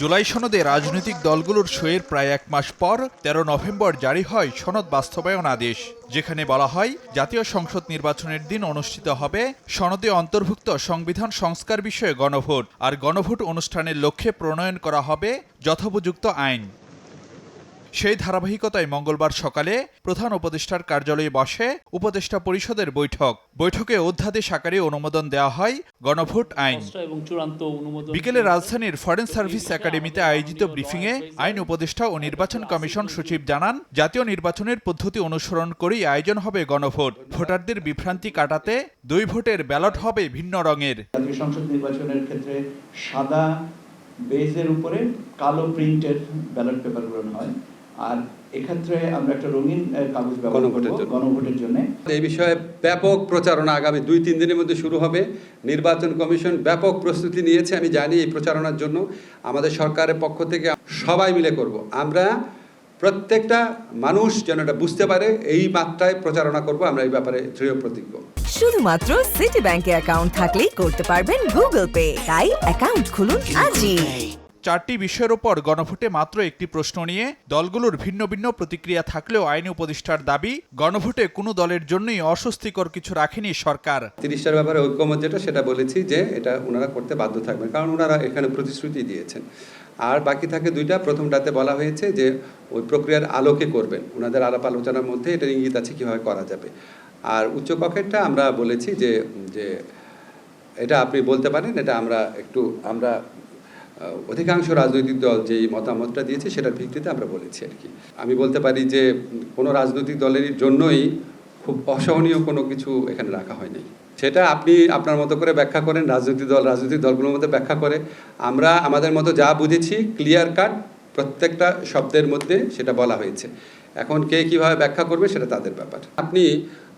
জুলাই সনদে রাজনৈতিক দলগুলোর সইয়ের প্রায় এক মাস পর তেরো নভেম্বর জারি হয় সনদ বাস্তবায়ন আদেশ, যেখানে বলা হয় জাতীয় সংসদ নির্বাচনের দিন অনুষ্ঠিত হবে সনদে অন্তর্ভুক্ত সংবিধান সংস্কার বিষয়ে গণভোট, আর গণভোট অনুষ্ঠানের লক্ষ্যে প্রণয়ন করা হবে যথোপযুক্ত আইন। সেই ধারাবাহিকতায় মঙ্গলবার সকালে প্রধান উপদেষ্টার কার্যালয়ে বসে উপদেষ্টা পরিষদের বৈঠক। বৈঠকে অধ্যাদেশ আকারে অনুমোদন দেওয়া হয় গণভোট আইন। বিকেলে রাজধানীর ফরেন সার্ভিস একাডেমিতে আয়োজিত ব্রিফিংয়ে আইন উপদেষ্টা ও নির্বাচন কমিশন সচিব জানান জাতীয় নির্বাচনের পদ্ধতি অনুসরণ করেই আয়োজন হবে গণভোট। ভোটারদের বিভ্রান্তি কাটাতে দুই ভোটের ব্যালট হবে ভিন্ন রঙের। জাতীয় সংসদ নির্বাচনের ক্ষেত্রে সাদা বেজের উপরে কালো প্রিন্টের ব্যালট পেপার গ্রহণ হয়। আর এক্ষেত্রে আমরা একটা রঙিন কাগজ গণভোটের জন্য। গণভোটের জন্য। এই বিষয়ে ব্যাপক প্রচারণা আগামী দুই তিন দিনের মধ্যে শুরু হবে। নির্বাচন কমিশন ব্যাপক প্রস্তুতি নিয়েছে আমি জানি এই প্রচারণার জন্য। আমাদের সরকারের পক্ষ থেকে সবাই মিলে করব। আমরা প্রত্যেকটা মানুষ যেন এটা বুঝতে পারে এই মাত্রায় প্রচারণা করব আমরা এই ব্যাপারে দৃঢ় প্রতিজ্ঞ। শুধুমাত্র সিটি ব্যাংকে অ্যাকাউন্ট থাকলেই করতে পারবেন গুগল পে তাই অ্যাকাউন্ট খুলুন আজই। চারটি বিষয়ের ওপর গণভোটে মাত্র একটি প্রশ্ন নিয়ে দলগুলোর ভিন্ন ভিন্ন প্রতিক্রিয়া থাকলেও আইনি উপদেষ্টার দাবি, গণভোটে কোনো দলের জন্যই অস্বস্তিকর কিছু রাখেনি সরকার। তিরিশটার ব্যাপারে ঐক্যমত যেটা, সেটা বলেছি যে এটা ওনারা করতে বাধ্য থাকবেন, কারণ ওনারা এখানে প্রতিশ্রুতি দিয়েছেন। আর বাকি থাকে দুইটা, প্রথমটাতে বলা হয়েছে যে ওই প্রক্রিয়ার আলোকে করবেন। ওনাদের আলাপ আলোচনার মধ্যে এটা ইঙ্গিত আছে কীভাবে করা যাবে। আর উচ্চকক্ষেরটা আমরা বলেছি যে যে এটা আপনি বলতে পারেন, এটা আমরা একটু, আমরা অধিকাংশ রাজনৈতিক দল যেই মতামতটা দিয়েছে সেটার ভিত্তিতে আমরা বলেছি আর কি। আমি বলতে পারি যে কোনো রাজনৈতিক দলের জন্যই খুব অসহনীয় কোনো কিছু এখানে রাখা হয়নি সেটা আপনি আপনার মতো করে ব্যাখ্যা করেন, রাজনৈতিক দল রাজনৈতিক দলগুলোর মধ্যে ব্যাখ্যা করে। আমরা আমাদের মতো যা বুঝেছি ক্লিয়ার কাট প্রত্যেকটা শব্দের মধ্যে সেটা বলা হয়েছে। এখন কে কীভাবে ব্যাখ্যা করবে সেটা তাদের ব্যাপার। আপনি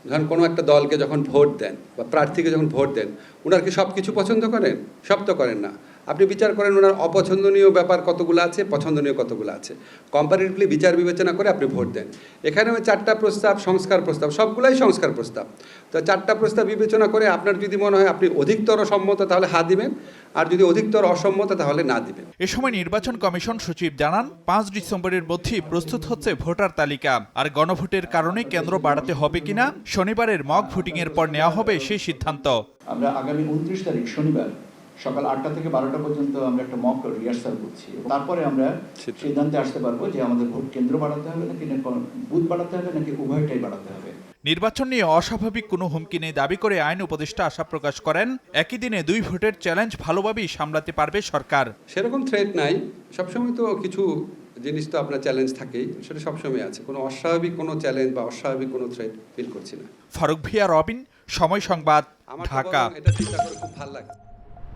ধরেন কোনো একটা দলকে যখন ভোট দেন বা প্রার্থীকে যখন ভোট দেন ওনার কি সব কিছু পছন্দ করেন? সব তো করেন না। আপনি বিচার করেন ওনার অপছন্দনীয় ব্যাপার কতগুলো আছে পছন্দনীয় কতগুলো আছে। কম্পারেটিভলি বিচার বিবেচনা করে আপনি ভোট দেন। এখানে ওই চারটা প্রস্তাব সংস্কার প্রস্তাব সবগুলাই সংস্কার প্রস্তাব। তো চারটা প্রস্তাব বিবেচনা করে আপনার যদি মনে হয় আপনি অধিকতর সম্মত তাহলে হা দিবেন আর যদি অধিকতর অসম্মত তাহলে না দিবেন। এ সময় নির্বাচন কমিশন সচিব জানান পাঁচ ডিসেম্বরের মধ্যেই প্রস্তুত হচ্ছে ভোটার তালিকা আর গণভোটের কারণে কেন্দ্র বাড়াতে হবে কিনা শনিবারের মক ভোটিং এর পর নেওয়া হবে সেই সিদ্ধান্ত। আমরা আগামী উনত্রিশ তারিখ শনিবার সকাল আটটা থেকে বারোটা পর্যন্ত আমরা একটা মক রিহার্সাল করছি তারপরে আমরা সিদ্ধান্তে আসতে পারব যে আমাদের ভোট কেন্দ্র বাড়াতে হবে নাকি বুথ বাড়াতে হবে নাকি উভয়টাই বাড়াতে হবে। নির্বাচন নিয়ে অস্বাভাবিক কোনো হুমকি নেই দাবি করে আইন উপদেষ্টা আশা প্রকাশ করেন একই দিনে দুই ভোটের চ্যালেঞ্জ ভালোভাবেই সামলাতে পারবে সরকার। সেরকম থ্রেট নাই সবসময় তো কিছু জিনিস তো আপনার চ্যালেঞ্জ থাকেই সেটা সবসময় আছে কোনো অস্বাভাবিক কোনো চ্যালেঞ্জ বা অস্বাভাবিক কোনো থ্রেট ফিল করছি না। ফারুক ভিয়া রবিন সময় সংবাদ ঢাকা। এটা চিন্তা করে খুব ভালো লাগে।